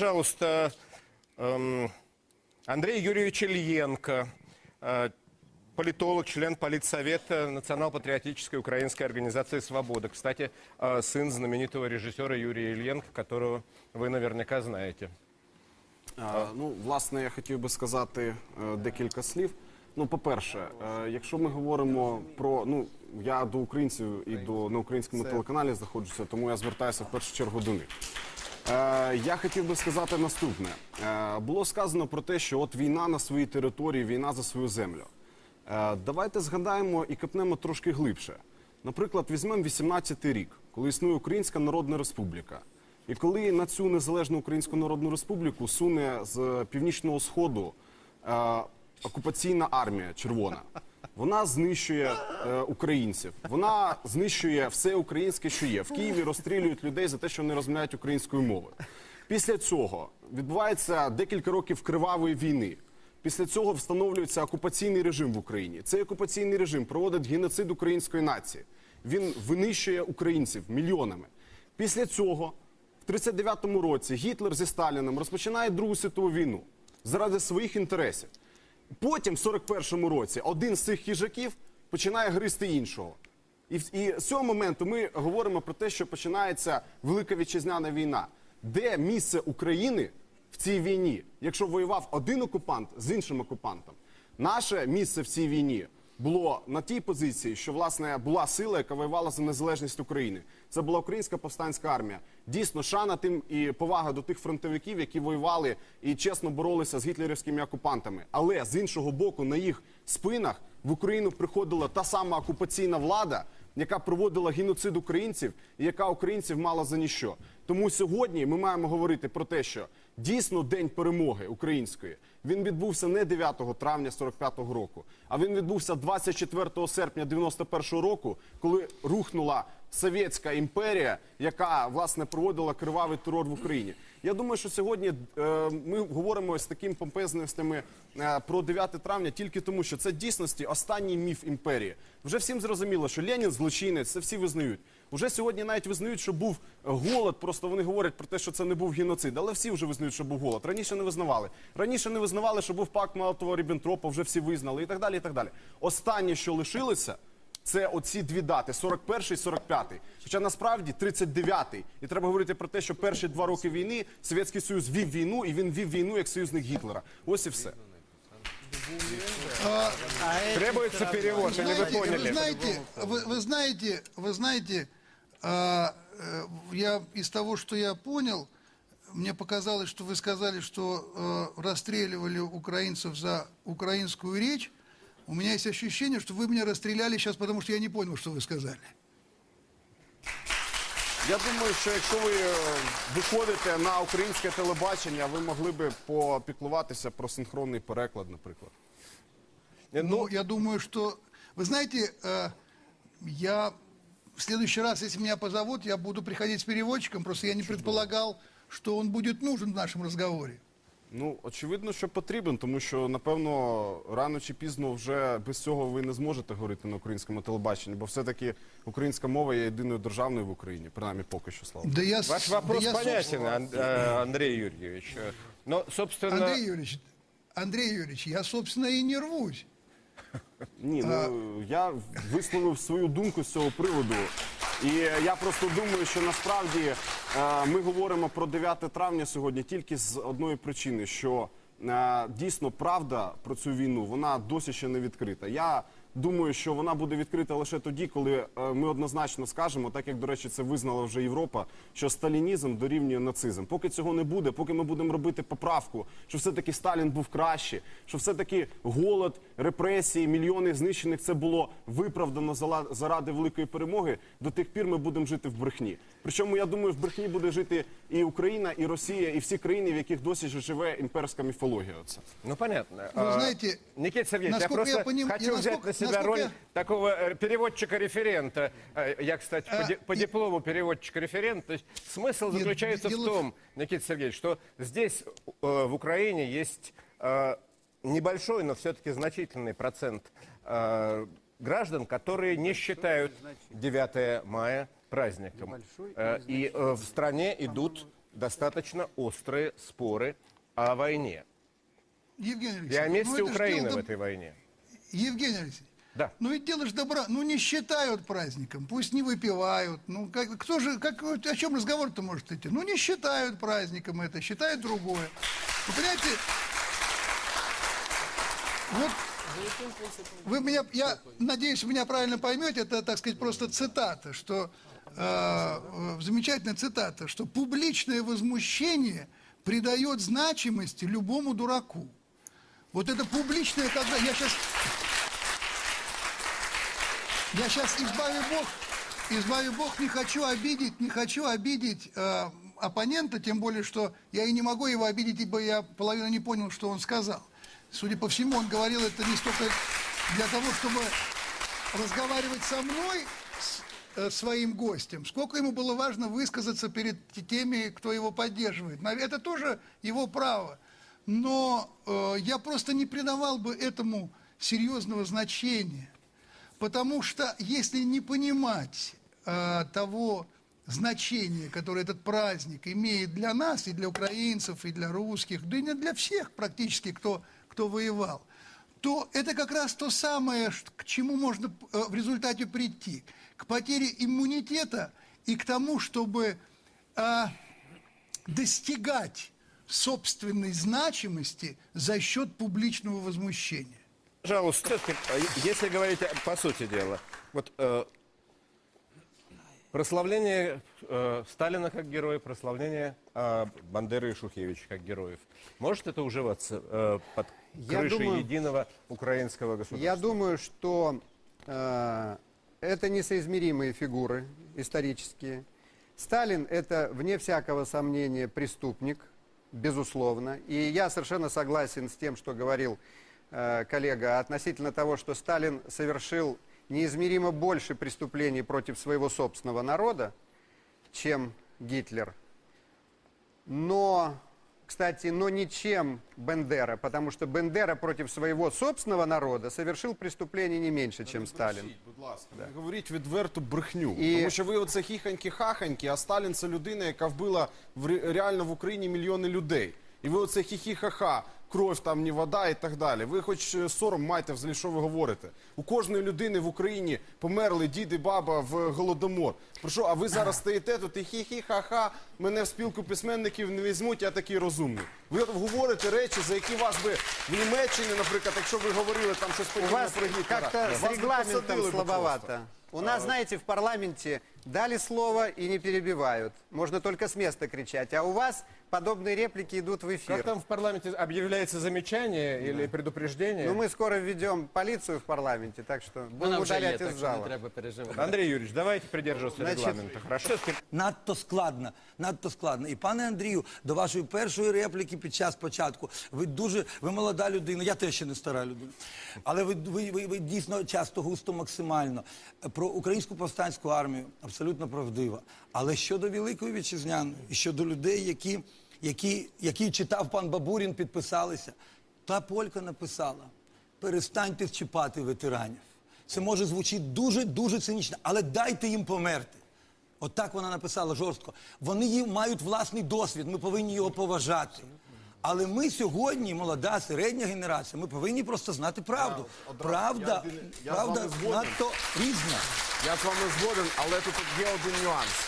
пожалуйста, эм, Андрей Юрьевич Ильенко, э, политолог, член политсовета Национал-патриотической украинской организации «Свобода». Кстати, э, сын знаменитого режиссера Юрия Ильенко, которого вы наверняка знаете. Е, Ну, власне, я хотів би сказати е, декілька слів. Ну, по-перше, е, якщо ми говоримо про ну я до українців і до на українському телеканалі знаходжуся, тому я звертаюся в першу чергу до них. Е, я хотів би сказати наступне: е, було сказано про те, що от війна на своїй території, війна за свою землю. Е, давайте згадаємо і копнемо трошки глибше. Наприклад, візьмемо 18-й рік, коли існує Українська Народна Республіка. І коли на цю незалежну Українську Народну Республіку суне з північного сходу окупаційна армія червона, вона знищує е, українців, вона знищує все українське, що є. В Києві розстрілюють людей за те, що вони розмовляють українською мовою. Після цього відбувається декілька років кривавої війни. Після цього встановлюється окупаційний режим в Україні. Цей окупаційний режим проводить геноцид української нації. Він винищує українців мільйонами. Після цього, в 39-му році, Гітлер зі Сталіном розпочинає Другу світову війну заради своїх інтересів. Потім, в 41-му році, один з цих хижаків починає гризти іншого. І, і з цього моменту ми говоримо про те, що починається Велика Вітчизняна війна. Де місце України в цій війні, якщо воював один окупант з іншим окупантом? Наше місце в цій війні було на тій позиції, що власне була сила, яка воювала за незалежність України. Це була українська повстанська армія. Дійсно, шана тим і повага до тих фронтовиків, які воювали і чесно боролися з гітлерівськими окупантами. Але з іншого боку, на їх спинах в Україну приходила та сама окупаційна влада, яка проводила геноцид українців і яка українців мала за ніщо. Тому сьогодні ми маємо говорити про те, що дійсно день перемоги української він відбувся не 9 травня 45-го року, а він відбувся 24 серпня 91-го року, коли рухнула совєтська імперія, яка власне проводила кривавий терор в Україні. Я думаю, що сьогодні е, ми говоримо з такими помпезностями е, про 9 травня тільки тому, що це дійсності останній міф імперії. Вже всім зрозуміло, що Ленін злочинець, це всі визнають. Уже сьогодні навіть визнають, що був голод. Просто вони говорять про те, що це не був геноцид. Але всі вже визнають, що був голод. Раніше не визнавали. Раніше не визнавали, що був пакт молотова ріббентропа вже всі визнали і так далі. І так далі. Останнє, що лишилося. Це оці дві дати 41 і 45. Хоча насправді 39-й. І треба говорити про те, що перші два роки війни Совєтський Союз вів війну, і він вів війну як союзник Гітлера. Ось і все. Требуется перевод, или вы знаете, поняли? Вы знаете, вы, вы знаете, вы знаете, а, э, я из того, что я понял, мне показалось, что вы сказали, что э, расстреливали украинцев за украинскую речь. У меня есть ощущение, что вы меня расстреляли сейчас, потому что я не понял, что вы сказали. Я думаю, що якщо ви е, виходите на українське телебачення, ви могли би попіклуватися про синхронний переклад, наприклад. Ну, я думаю, что... Вы знаете, э, я в следующий раз, если меня позовут, я буду приходить с переводчиком, просто я не предполагал, что он будет нужен в нашем разговоре. Ну, очевидно, що потрібен, тому що напевно рано чи пізно вже без цього ви не зможете говорити на українському телебаченні, бо все-таки українська мова є єдиною державною в Україні, принаймні поки що слава. Да я, с- Ваш да вопрос я, понятен, собственно- Ан- э, Андрей Юрьевич. Но, собственно... Андрей Юрьевич, Андрей Юрьевич, я, собственно, и не рвусь. Ні, ну я висловив свою думку з цього приводу. І я просто думаю, що насправді е, ми говоримо про 9 травня сьогодні тільки з одної причини, що е, дійсно правда про цю війну вона досі ще не відкрита. Я думаю, що вона буде відкрита лише тоді, коли е, ми однозначно скажемо, так як до речі, це визнала вже Європа, що сталінізм дорівнює нацизм. Поки цього не буде, поки ми будемо робити поправку, що все-таки Сталін був краще, що все-таки голод, репресії, мільйони знищених це було виправдано зала- заради великої перемоги. До тих пір ми будемо жити в брехні. Причому я думаю, в брехні буде жити і Україна, і Росія, і всі країни, в яких досі ж живе імперська міфологія. Оце. Ну, понятно. Ну, А, знаете, Никита Сергеевич, я просто я поним- хочу я взять на себя насколько роль такого э, переводчика-референта. Э, Я, кстати, по, А, ди- по и- диплому переводчик-референт. То есть смысл Нет, заключается в дело в- том, Никита Сергеевич, что здесь, э, в Украине, есть э, небольшой, но все-таки значительный процент э, граждан, которые не считают 9 мая праздником. И э, в стране идут достаточно острые споры о войне Евгений и Алексеевич, о ну месте ж Украины в этой войне. Евгений Алексеевич, Да. ну ведь дело ж добра, ну не считают праздником, пусть не выпивают, ну как, кто же, как, о чем разговор-то может идти? Ну не считают праздником это, считают другое. Вы понимаете, вот вы меня, я надеюсь, вы меня правильно поймете, это, так сказать, просто цитата, что э, э, замечательная цитата, что публичное возмущение придает значимости любому дураку. Вот это публичное, когда я сейчас, я сейчас избави Бог, избави Бог, не хочу обидеть, не хочу обидеть э, оппонента, тем более, что я и не могу его обидеть, ибо я половину не понял, что он сказал. Судя по всему, он говорил это не столько для того, чтобы разговаривать со мной, с э, своим гостем, сколько ему было важно высказаться перед теми, кто его поддерживает. Это тоже его право. Но э, я просто не придавал бы этому серьезного значения. Потому что если не понимать э, того значения, которое этот праздник имеет для нас, и для украинцев, и для русских, да и не для всех практически, кто, кто воевал, то это как раз то самое, к чему можно э, в результате прийти. К потере иммунитета и к тому, чтобы э, достигать собственной значимости за счет публичного возмущения. Пожалуйста, э, если говорить по сути дела, вот э, прославление э, Сталина как героя, прославление э, Бандеры и Шухевича как героев, может это уживаться э, под Я крышей думаю- единого украинского государства? Я думаю, что э, это несоизмеримые фигуры исторические. Сталин это, вне всякого сомнения, преступник, безусловно. И я совершенно согласен с тем, что говорил коллега относительно того, что Сталин совершил неизмеримо больше преступлений против своего собственного народа, чем Гитлер. Но, кстати, но ничем Бендера, потому что Бендера против своего собственного народа совершил преступление не меньше, чем Сталин. Будь ласка, не говоріть відверту брехню. І- Тому що ви оце хіханьки-хаханьки, а Сталін це людина, яка вбила в ре- реально в Україні мільйони людей. І ви оце хі-хі-ха-ха, кров там, не вода і так далі. Ви хоч е, сором маєте взагалі, що ви говорите. У кожної людини в Україні померли дід і баба в голодомор. Про що, а ви зараз стоїте тут і хі-хі-ха-ха, мене в спілку письменників не візьмуть, я такий розумний. Ви говорите речі, за які вас би в Німеччині, наприклад, якщо ви говорили там щось подібне про Гітлера, вас би регламентом слабовато. У нас, знаете, в парламенте дали слово и не перебивают. Можно только с места кричать. А у вас подобные реплики идут в Как эфир. там в парламенте объявляется замечание или предупреждение? Ну, мы скоро введем полицию в парламенте, так что будем Вона вже є, удалять так из що не зала. треба переживати. Андрей Юрьевич, давайте придерживаться Значит, регламента, хорошо? Всё-таки Надто складно, надто складно. І пане Андрію, до вашої першої репліки під час початку. Ви дуже, ви молода людина, я теж ще не стара людина. Але ви, ви, ви, ви дійсно часто густо максимально. Про українську повстанську армію абсолютно правдива. Але щодо Великої Вітчизняної, і щодо людей, які, які, які читав пан Бабурін, підписалися, та полька написала: перестаньте чіпати ветеранів. Це може звучити дуже дуже цинічно, але дайте їм померти. От вона написала жорстко. Вони є- мають власний досвід, ми повинні його поважати. Але ми сьогодні, молода, середня генерація, ми повинні просто знати правду. одразу- Правда, я один- я з правда вами згоден. надто різна. Я з вами згоден, але тут є один нюанс.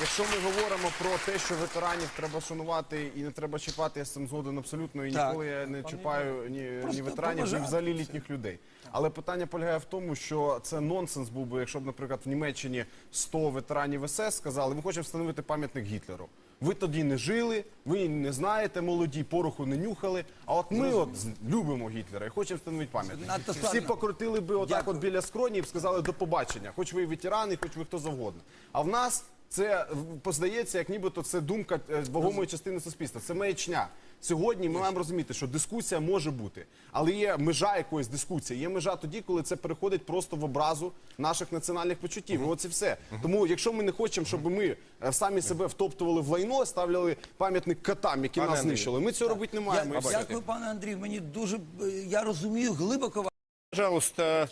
Якщо ми говоримо про те, що ветеранів треба шанувати і не треба чіпати, я з цим згоден абсолютно і Так. ніколи я не чіпаю ні, ні Просто ветеранів, ні поважати. взагалі літніх людей. Але питання полягає в тому, що це нонсенс був би, якщо б, наприклад, в Німеччині 100 ветеранів СС сказали, ми хочемо встановити пам'ятник Гітлеру. Ви тоді не жили, ви не знаєте, молоді, пороху не нюхали. А от ми от любимо Гітлера і хочемо встановити пам'ятник. Всі покрутили би отак от біля скроні і б сказали до побачення, хоч ви і ветерани, хоч ви хто завгодно. А в нас це поздається, як нібито це думка е, вагомої частини суспільства. Це маячня. Сьогодні ми маємо розуміти, що дискусія може бути, але є межа якоїсь дискусії. Є межа тоді, коли це переходить просто в образу наших національних почуттів. І Оце все. Тому, якщо ми не хочемо, щоб ми е, самі себе втоптували в лайно, ставляли пам'ятник котам, які Пане нас Андрію. знищили, ми цього робити не Я, маємо. І все. дякую, пане Андрію. Мені дуже е, я розумію глибоко Пожалуйста,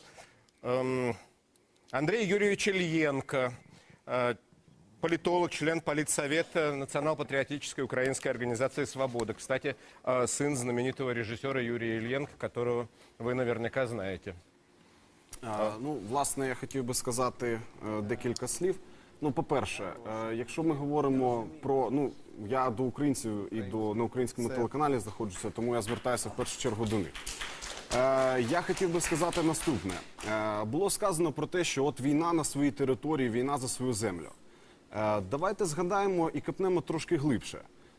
эм, Андрей Юрьевич Ильенко, э, политолог, член политсовета Национал-патриотической украинской организации «Свобода». Кстати, э, сын знаменитого режиссера Юрия Ильенко, которого вы наверняка знаете. Е, Ну, власне, я хотів би сказати е, декілька слів. Ну, по-перше, е, якщо ми говоримо про ну я до українців і до на українському телеканалі знаходжуся, тому я звертаюся в першу чергу до них. Е, я хотів би сказати наступне: е, було сказано про те, що от війна на своїй території, війна за свою землю. Е, давайте згадаємо і копнемо трошки глибше.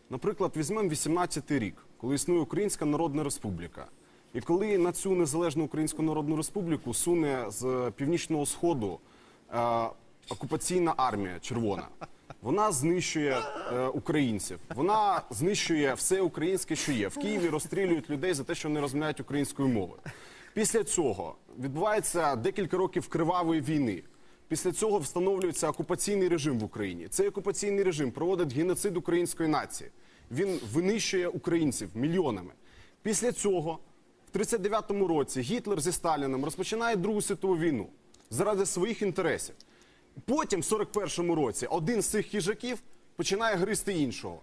Наприклад, візьмемо 18-й рік, коли існує Українська Народна Республіка. І коли на цю незалежну Українську Народну Республіку суне з північного сходу е, окупаційна армія червона, вона знищує е, українців, вона знищує все українське, що є. В Києві розстрілюють людей за те, що вони розмовляють українською мовою. Після цього відбувається декілька років кривавої війни. Після цього встановлюється окупаційний режим в Україні. Цей окупаційний режим проводить геноцид української нації. Він винищує українців мільйонами. Після цього, в 39-му році, Гітлер зі Сталіном розпочинає Другу світову війну заради своїх інтересів. Потім, в 41-му році, один з цих хижаків починає гризти іншого.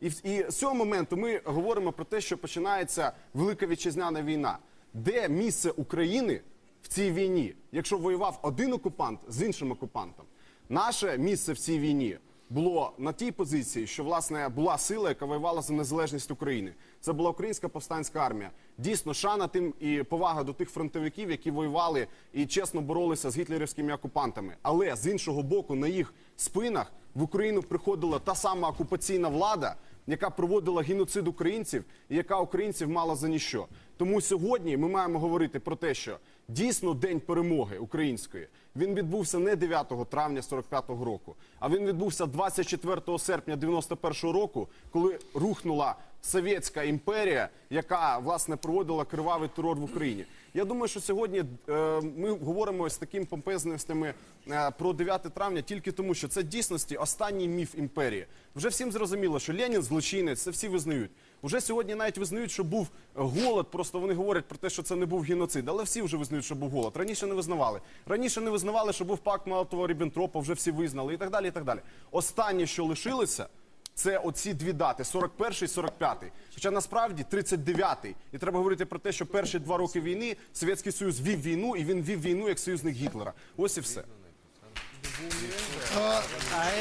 І, і з цього моменту ми говоримо про те, що починається Велика Вітчизняна війна. Де місце України цій війні, якщо воював один окупант з іншим окупантом? Наше місце в цій війні було на тій позиції, що власне була сила, яка воювала за незалежність України. Це була українська повстанська армія. Дійсно, шана тим і повага до тих фронтовиків, які воювали і чесно боролися з гітлерівськими окупантами. Але з іншого боку, на їх спинах в Україну приходила та сама окупаційна влада, яка проводила геноцид українців і яка українців мала за ніщо. Тому сьогодні ми маємо говорити про те, що дійсно день перемоги української він відбувся не 9 травня 45-го року, а він відбувся 24 серпня 91-го року, коли рухнула совєтська імперія, яка власне проводила кривавий терор в Україні. Я думаю, що сьогодні е, ми говоримо з таким помпезністями е, про 9 травня тільки тому, що це дійсності останній міф імперії. Вже всім зрозуміло, що Ленін злочинець, це всі визнають. Уже сьогодні навіть визнають, що був голод. Просто вони говорять про те, що це не був геноцид, але всі вже визнають, що був голод. Раніше не визнавали. Раніше не визнавали, що був пакт Молотова Ріббентропа, вже всі визнали і так далі. І так далі. Останнє, що лишилося. Це оці дві дати 41 і 45. Хоча насправді 39-й. І треба говорити про те, що перші два роки війни Совєтський Союз вів війну, і він вів війну як союзник Гітлера. Ось і все.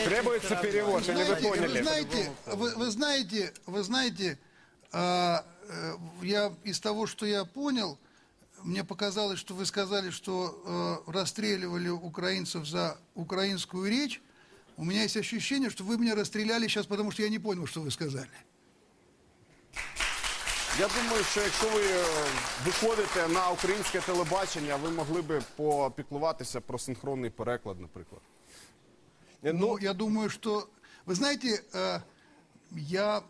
Требуется перевод, или вы Знаете, вы поняли? знаете, вы, вы знаете, вы знаете, а, э, я из того, что я понял, мне показалось, что вы сказали, что э, расстреливали украинцев за украинскую речь. У меня есть ощущение, что вы меня расстреляли сейчас, потому что я не понял, что вы сказали. Я думаю, що якщо ви е, виходите на українське телебачення, ви могли би попіклуватися про синхронний переклад, наприклад. Ну, я думаю, что... Вы знаете, э, я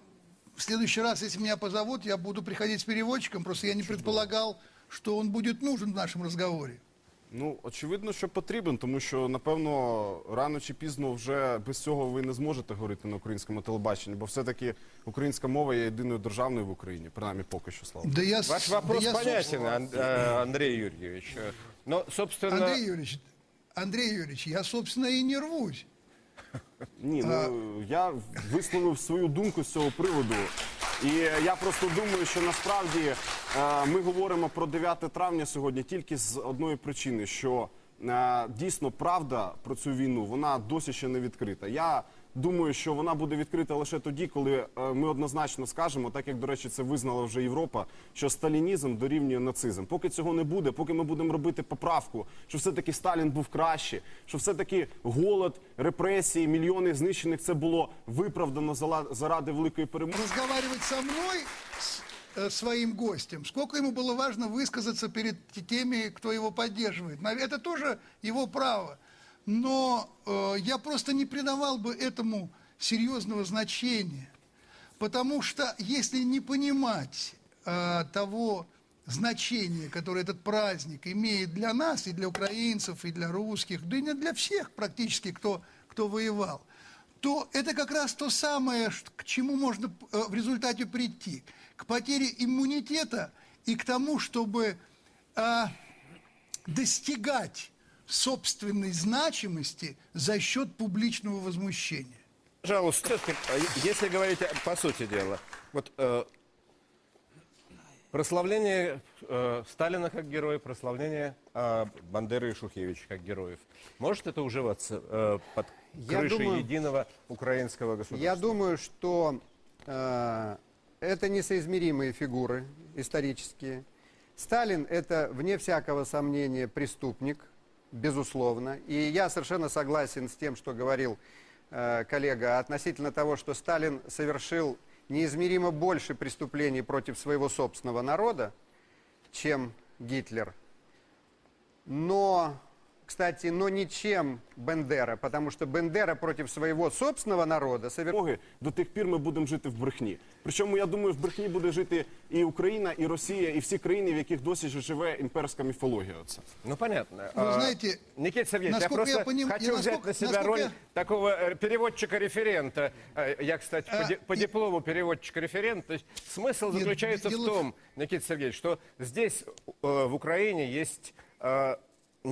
в следующий раз, если меня позовут, я буду приходить с переводчиком, просто я не предполагал, что он будет нужен в нашем разговоре. Ну, очевидно, що потрібен, тому що напевно рано чи пізно вже без цього ви не зможете говорити на українському телебаченні, бо все-таки українська мова є єдиною державною в Україні, принаймні поки що слава. Да я, Ваш да вопрос я, понятен, Ан- э, Андрей Юрьевич. Но, собственно... Андрей Юрьевич, Андрей Юрьевич, я, собственно, и не рвусь. Ні, ну я висловив свою думку з цього приводу. І я просто думаю, що насправді е, ми говоримо про 9 травня сьогодні тільки з одної причини, що е, дійсно правда про цю війну вона досі ще не відкрита. Я думаю, що вона буде відкрита лише тоді, коли е, ми однозначно скажемо, так як до речі, це визнала вже Європа, що сталінізм дорівнює нацизм. Поки цього не буде, поки ми будемо робити поправку, що все-таки Сталін був краще, що все-таки голод, репресії, мільйони знищених це було виправдано зала- заради великої перемоги. Разговаривать со мной, с э, своим гостем, сколько ему было важно высказаться перед те- теми, кто его поддерживает. Нав- Это тоже его право. Но э, я просто не придавал бы этому серьезного значения. Потому что если не понимать э, того значения, которое этот праздник имеет для нас, и для украинцев, и для русских, да и не для всех практически, кто, кто воевал, то это как раз то самое, к чему можно э, в результате прийти. К потере иммунитета и к тому, чтобы э, достигать собственной значимости за счет публичного возмущения. Пожалуйста, э, если говорить по сути дела, вот э, прославление э, Сталина как героя, прославление э, Бандеры и Шухевича как героев, может это уживаться э, под Я крышей думаю- единого украинского государства? Я думаю, что э, это несоизмеримые фигуры исторические. Сталин это, вне всякого сомнения, преступник, безусловно. И я совершенно согласен с тем, что говорил э, коллега относительно того, что Сталин совершил неизмеримо больше преступлений против своего собственного народа, чем Гитлер. Но, кстати, но ничем Бендера, потому что Бендера против своего собственного народа совершил Перемоги, до тих пір ми будемо жити в брехні. Причому я думаю, в брехні буде жити і Україна, і Росія, і всі країни, в яких досі ще живе імперська міфологія. Оце. Ну, понятно. Вы А, знаете, Никита Сергеевич, я насколько просто я поним- хочу я взять насколько- на себя насколько роль я- такого э, переводчика-референта. Э, Я, кстати, по, А, ди- по и- диплому переводчик-референт. То есть смысл Нет, заключается в дело в- том, Никита Сергеевич, что здесь, э, в Украине, есть э,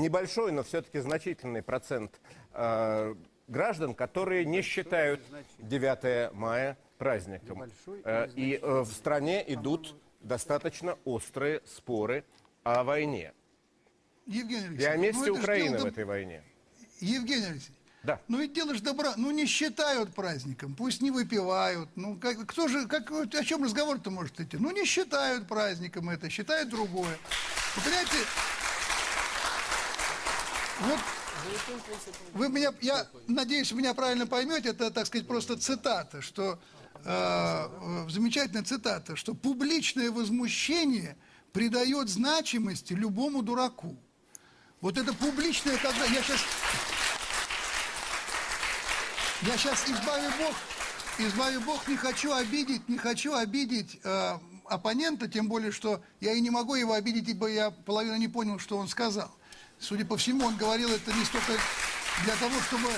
небольшой, но все-таки значительный процент э, граждан, которые не считают 9 мая праздником. Э, И э, в стране идут достаточно острые споры о войне. Евгений Алексеевич, И о ну месте Украины в доб- этой войне. Евгений Алексеевич, Да. ну ведь дело ж добра, ну не считают праздником, пусть не выпивают. Ну как, кто же, как, о чем разговор-то может идти? Ну не считают праздником это, считают другое. Вы понимаете, вот вы меня, я надеюсь, вы меня правильно поймете, это, так сказать, просто цитата, что э, э, замечательная цитата, что публичное возмущение придает значимости любому дураку. Вот это публичное, когда я сейчас, я сейчас избави Бог, избави Бог, не хочу обидеть, не хочу обидеть э, оппонента, тем более, что я и не могу его обидеть, ибо я половину не понял, что он сказал. Судя по всему, он говорил это не столько для того, чтобы